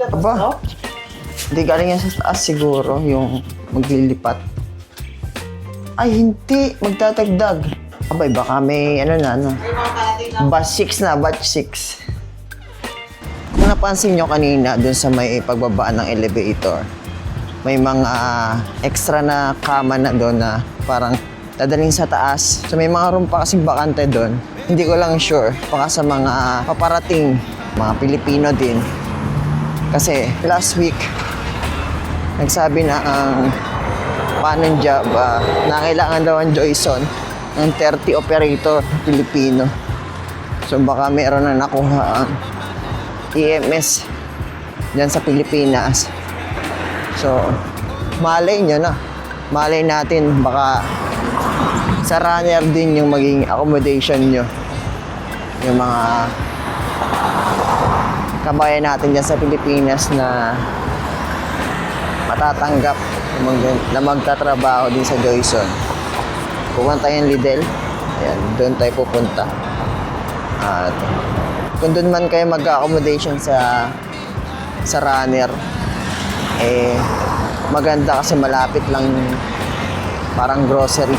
Aba, hindi galing yan sa taas siguro yung maglilipat. Ay, hindi. Magtatagdag. Abay, baka may ano na, ano. Batch 6 na, batch 6. Kung napansin nyo kanina dun sa may pagbabaan ng elevator, may mga extra na kama na doon na parang dadaling sa taas. So may mga room pa kasing bakante doon. Hindi ko lang sure. Baka sa mga paparating, mga Pilipino din. Kasi last week, nagsabi na ang panon job ah, na kailangan daw ang Joyson ng 30 operator Pilipino. So baka meron na nakuha ang EMS dyan sa Pilipinas. So, malay nyo na. Malay natin, baka sa runner din yung maging accommodation nyo. Yung mga kabayan natin dyan sa Pilipinas na matatanggap na mag- na magtatrabaho din sa Joyson. Pupunta yung Lidl. Ayan, doon tayo pupunta. At kung doon man kayo mag-accommodation sa sa runner, eh maganda kasi malapit lang parang grocery.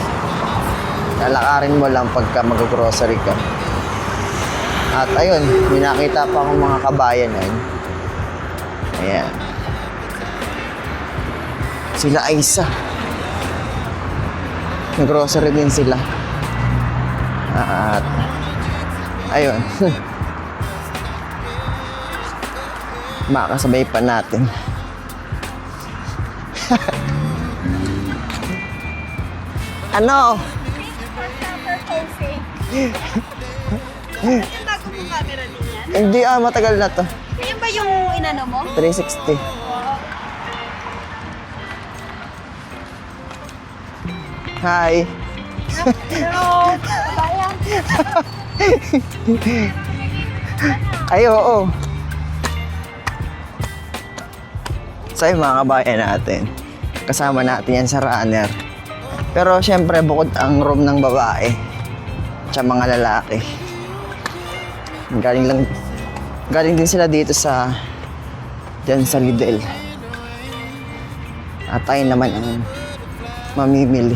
Lalakarin mo lang pagka mag-grocery ka. At ayun, may nakita pa akong mga kabayan ayun. Ayan. Sila Aisa. Nag-grocery din sila. At ayun. Makakasabay pa natin. ano? Yung bago mong camera din yan? Hindi ah, matagal na to. Yan ba yung inano mo? 360. Hi. Hello! Kabayan! Ay, oo. So, yung mga kabayan natin. Kasama natin yan sa runner. Pero syempre, bukod ang room ng babae. Tsaka mga lalaki. Galing lang, galing din sila dito sa, dyan sa Lidl. At tayo naman ang mamimili.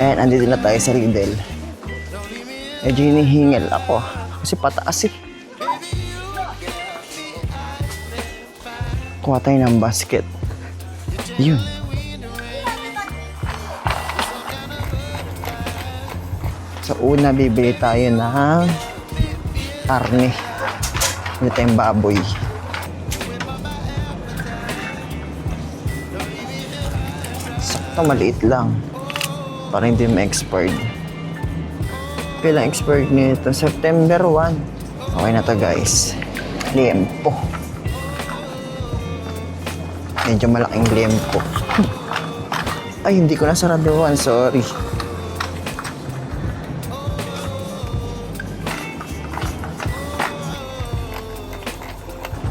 And andito na tayo sa Lidl. Medyo hinihingal ako. Kasi pataas eh. Kuha tayo ng basket. Yun. Sa una, bibili tayo ng karne. Bibili tayong baboy. Sakto maliit lang. Para hindi ma-expired. Kailang expired nito? September 1. Okay na to guys. Liempo. Medyo malaking liempo. Ay, hindi ko nasaraduhan. Sorry.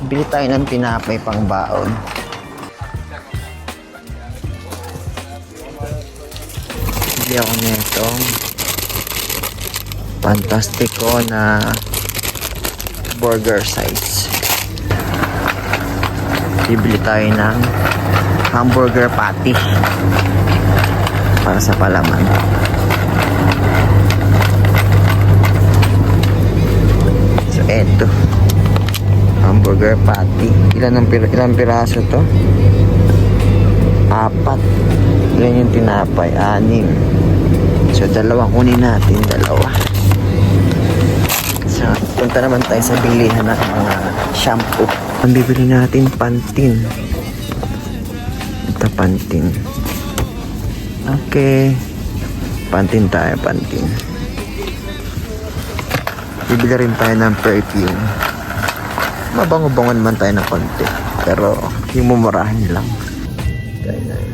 Bili tayo ng tinapay pang baon. Bili ako nitong fantastico na burger size. Bibili tayo ng hamburger patty para sa palaman. So, eto. Hamburger patty. Ilan ang ilang piraso to? Apat. Ilan yung tinapay? Anim. So, dalawa kunin natin. Dalawa. So, punta naman tayo sa bilihan ng mga shampoo. Ang bibili natin, pantin. Ito, pantin. Okay. Pantin tayo, pantin. Bibili rin tayo ng perfume. Mabango-bango naman tayo ng konti. Pero, yung mumurahan lang. Tayo na yun.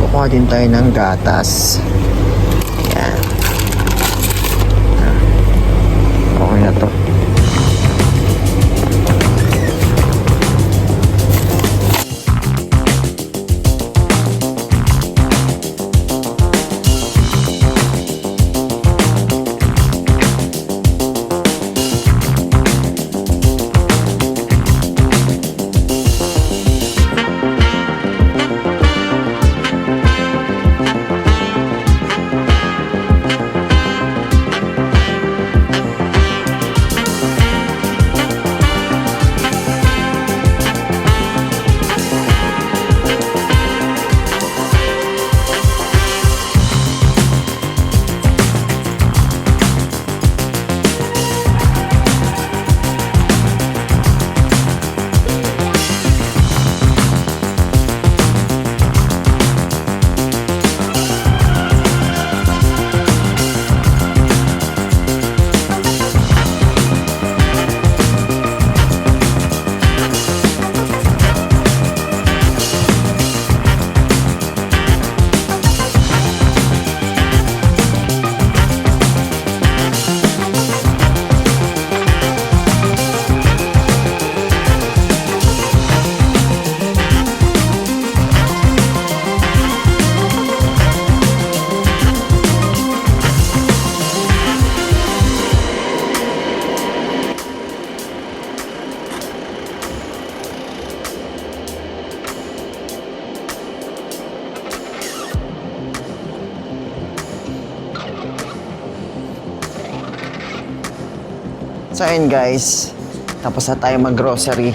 Kukuha din tayo ng gatas. So ayun guys, tapos na tayo mag-grocery.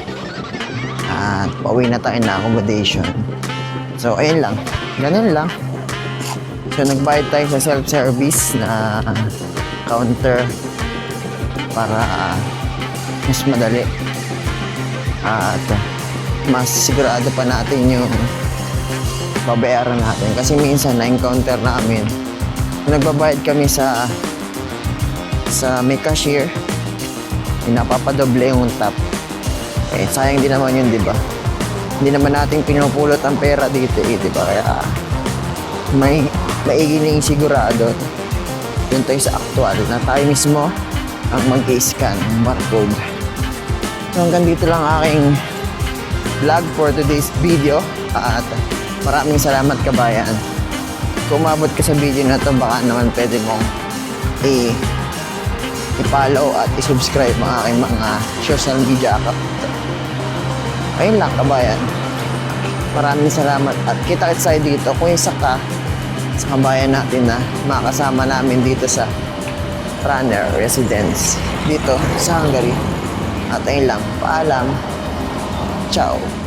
At pauwi na tayo na accommodation. So ayun lang, ganun lang. So nagbayad tayo sa self-service na counter para mas madali. At mas sigurado pa natin yung babayaran natin. Kasi minsan na-encounter namin, nagbabayad kami sa sa may cashier, pinapapadoble yung tap. Eh, sayang din naman yun, di ba? Hindi naman natin pinupulot ang pera dito eh, di ba? Kaya may maigi na yung sigurado doon tayo sa actual na tayo mismo ang mag-scan ng barcode. So hanggang dito lang aking vlog for today's video at maraming salamat kabayan. Kung umabot ka sa video na to, baka naman pwede mong i- i-follow at i-subscribe ang aking mga social media account. Ayun lang kabayan. Maraming salamat at kita-kits tayo dito kung isa ka sa kabayan natin na makasama namin dito sa Runner Residence dito sa Hungary. At ayun lang, paalam. Ciao.